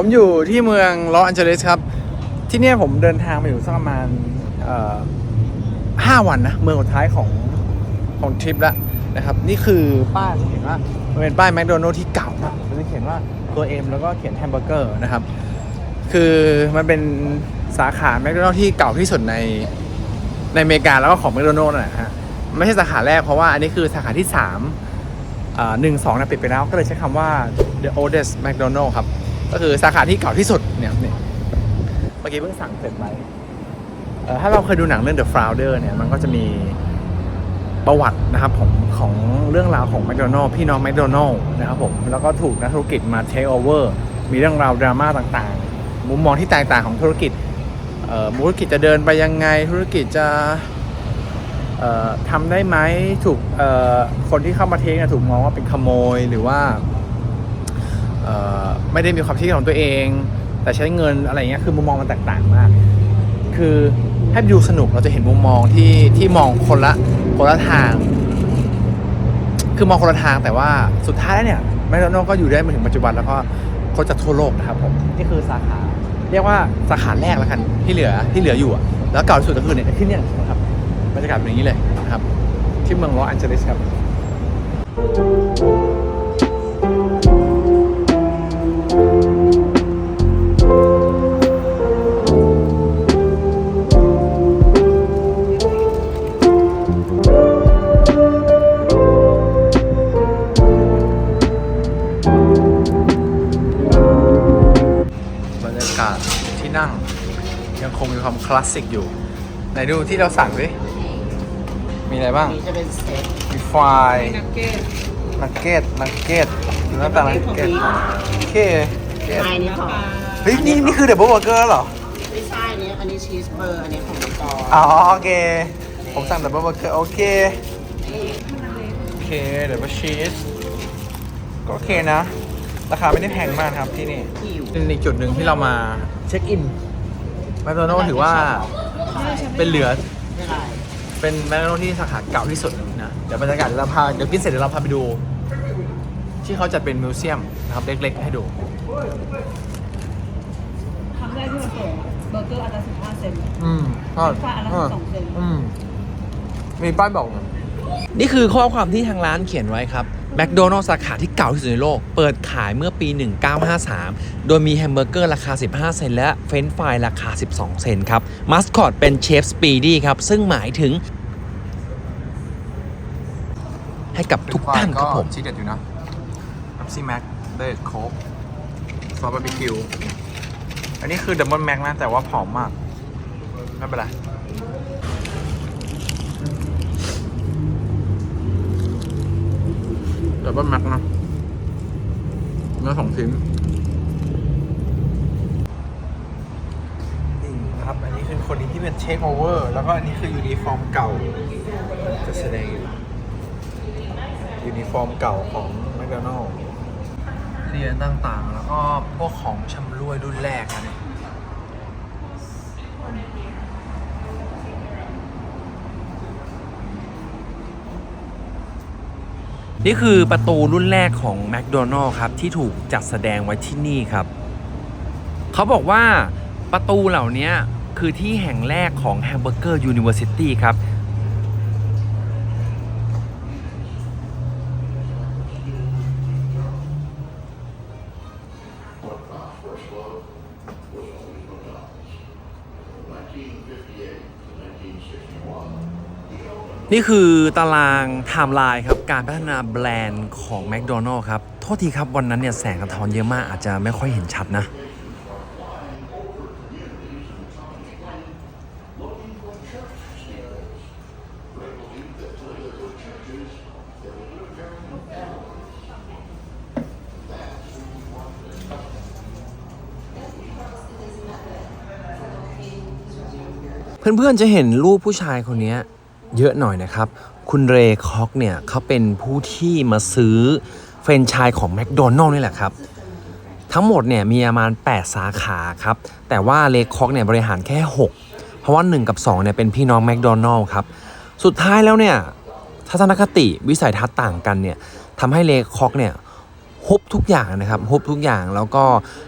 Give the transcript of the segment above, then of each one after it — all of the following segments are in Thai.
ผมอยู่ที่เมืองลอสแอนเจลิสครับ ที่เนี่ยผมเดินทางมาอยู่สักประมาณห้าวันนะ เมืองสุดท้ายของของทริปล้วนะครับ นี่คือป้ายจะเห็นว่ามันเป็นป้ายแมคโดนัลล์ที่เก่ามากมันจะเขียนว่าตัว M แล้วก็เขียนแฮมเบอร์เกอร์นะครับ คือมันเป็นสาขาแมคโดนัลล์ที่เก่าที่สุดในในอเมริกาแล้วก็ของแมคโดนัลล์นะฮะไม่ใช่สาขาแรกเพราะว่าอันนี้คือสาขาที่สามอ่าหนึ่งสองนะปิดไปแล้วก็เลยใช้คำว่า the oldest McDonald ครับ ก็คือสาขาที่เก่าที่สุดเนี่ยเนี่ยเมื่อกี้เพิ่งสั่งเสร็จไปเอ่อถ้าเราเคยดูหนังเรื่อง The Founder เนี่ยมันก็จะมีประวัตินะครับของของเรื่องราวของ McDonald พี่น้อง McDonald นะครับผมแล้วก็ถูกนักธุรกิจมา take over มีเรื่องราวดราม่าต่างๆ มุมมองที่แตกต่างของธุรกิจเอ่อธุรกิจจะเดินไปยังไงธุรกิจจะเอ่อทำได้ไหมถูกเอ่อคนที่เข้ามาเทคเนี่ยถูกมองว่าเป็นขโมยหรือว่า ไม่ได้มีความคิดของตัวเอง แต่ใช้เงินอะไรเงี้ยคือมุมมองมันแตกต่างมาก คือให้ดูสนุกเราจะเห็นมุมมองที่ที่มองคนละคนละทาง คือมองคนละทางแต่ว่าสุดท้ายแล้วเนี่ยแมคโดนัลก็อยู่ได้มาถึงปัจจุบันแล้วก็คนจากทั่วโลกนะครับผมนี่คือสาขา เรียกว่าสาขาแรกแล้วกันที่เหลือที่เหลืออยู่อะแล้วเก่าที่สุดก็คือเนี่ยที่เนี่ยนะครับบรรยากาศเป็นอย่างนี้เลยนะครับ ที่เมืองลอสแอนเจลิสครับบ ที่นั่งยังคงมีความคลาสสิกอยู่ ไหนดูที่เราสั่งดิมีอะไรบ้าง นี่จะเป็นเซตมีไฟนักเก็ตนักเก็ตนักเก็ตหน้าตานักเก็ตโอเคโอเคไม้นี่ของเฮ้ยนี่นี่คือเดบเบิลเบอร์เกอร์เหรอไม่ใช่อันนี้อันนี้ชีสเบอร์ อันนี้ของน้องจออ๋อโอเค ผมสั่งดับเบิลเบอร์เกอร์โอเคโอเคเดบเบิลชีสก็โอเคนะ ราคาไม่ได้แพงมากครับที่นี่หิวเป็นอีกจุดหนึ่งที่เรามาเช็คอินแมคโดนัลถือว่าเป็นเหลือไม่ไรเป็นแมคโดนัลที่สาขาเก่าที่สุดนะเดี๋ยวบรรยากาศเดี๋ยวเราพาเดี๋ยวกินเสร็จเดี๋ยวเราพาไปดู ที่เขาจัดเป็นมิวเซียมนะครับเล็กๆ ให้ดูครั้งแรกที่มาเปิดเบอร์เกอร์อันละสิบห้าเซนต์อืมเป็นฝ้าอันละสองเซนอืมมีป้ายบอก นี่คือข้อความที่ทางร้านเขียนไว้ครับ แมคโดนัลล์สาขาที่เก่าที่สุดในโลก เปิดขายเมื่อปี 1953 โดยมีแฮมเบอร์เกอร์ราคา 15 เซนและเฟรนช์ฟรายราคา 12 เซนครับมัสคอตเป็นเชฟสปีดี้ครับ ซึ่งหมายถึง ให้กับทุกท่านครับผมชีเด็ดอยู่นะแ e ปซี่แม็กเดดโคกซอสบาร์บีคิว อันนี้คือดับเบิลแม็กนะ แต่ว่าผอมมาก ไม่เป็นไร ดับเบิลแม็กนะเนื้อสองชิ้นนี่นะครับ อันนี้คือคนนี้ที่เป็นเชคโอเวอร์ แล้วก็อันนี้คือยูนิฟอร์มเก่า จะแสดงอยู่ยูนิฟอร์มเก่าของแมคโดนัลล์เรียนต่างๆ แล้วก็พวกของชำร่วยรุ่นแรกอันนี้ นี่คือประตูรุ่นแรกของแม d โดนัล s ครับ ที่ถูกจัดแสดงไว้ที่นี่ครับ เขาบอกว่าประตูเหล่านี้คือที่แห่งแรกของ Hamburger University ครับ นี่คือตารางไทม์ไลน์ครับ การพัฒนาแบรนด์ของ McDonald ครับ โทษทีครับวันนั้นเนี่ยแสงสะท้อนเยอะมากอาจจะไม่ค่อยเห็นชัดนะ เพื่อนๆจะเห็นรูปผู้ชายคนนี้ เยอะหน่อยนะครับ คุณเรคอกเนี่ยเขาเป็นผู้ที่มาซื้อเฟรนไชส์ของแมคโดนัลล์นี่แหละครับ ทั้งหมดเนี่ยมีประมาณ 8 สาขาครับ แต่ว่าเลคอกเนี่ยบริหารแค่ 6 เพราะว่า 1 กับ 2เนี่ยเป็นพี่น้องแมคโดนัลล์ครับ สุดท้ายแล้วเนี่ยทัศนคติวิสัยทัศน์ต่างกันเนี่ยทำให้เลคอกเนี่ยฮุบทุกอย่างนะครับฮุบทุกอย่างแล้วก็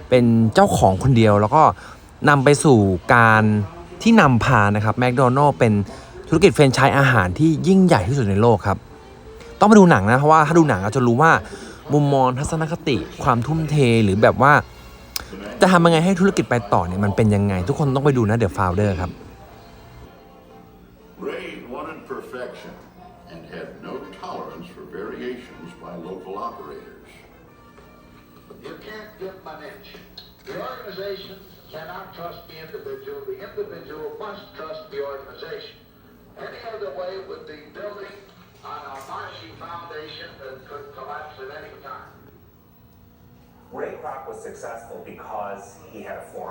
เป็นเจ้าของคนเดียวแล้วก็นำไปสู่การที่นำพานะครับแมคโดนัลล์เป็น ธุรกิจแฟรนไชส์อาหารที่ยิ่งใหญ่ที่สุดในโลกครับ ต้องมาดูหนังนะเพราะว่าถ้าดูหนังเราจะรู้ว่ามุมมองทัศนคติความทุ่มเทหรือแบบว่า จะทำยังไงให้ธุรกิจไปต่อเนี่ยมันเป็นยังไง ทุกคนต้องไปดูนะเดอะฟาวเดอร์ครับ Ray wanted perfection and had no tolerance for variations by local operators. You can't give them an inch. The organization cannot trust the individual. The individual must trust the organization. Any other way would be building on a marshy foundation that could collapse at any time. Ray Kroc was successful because he had a form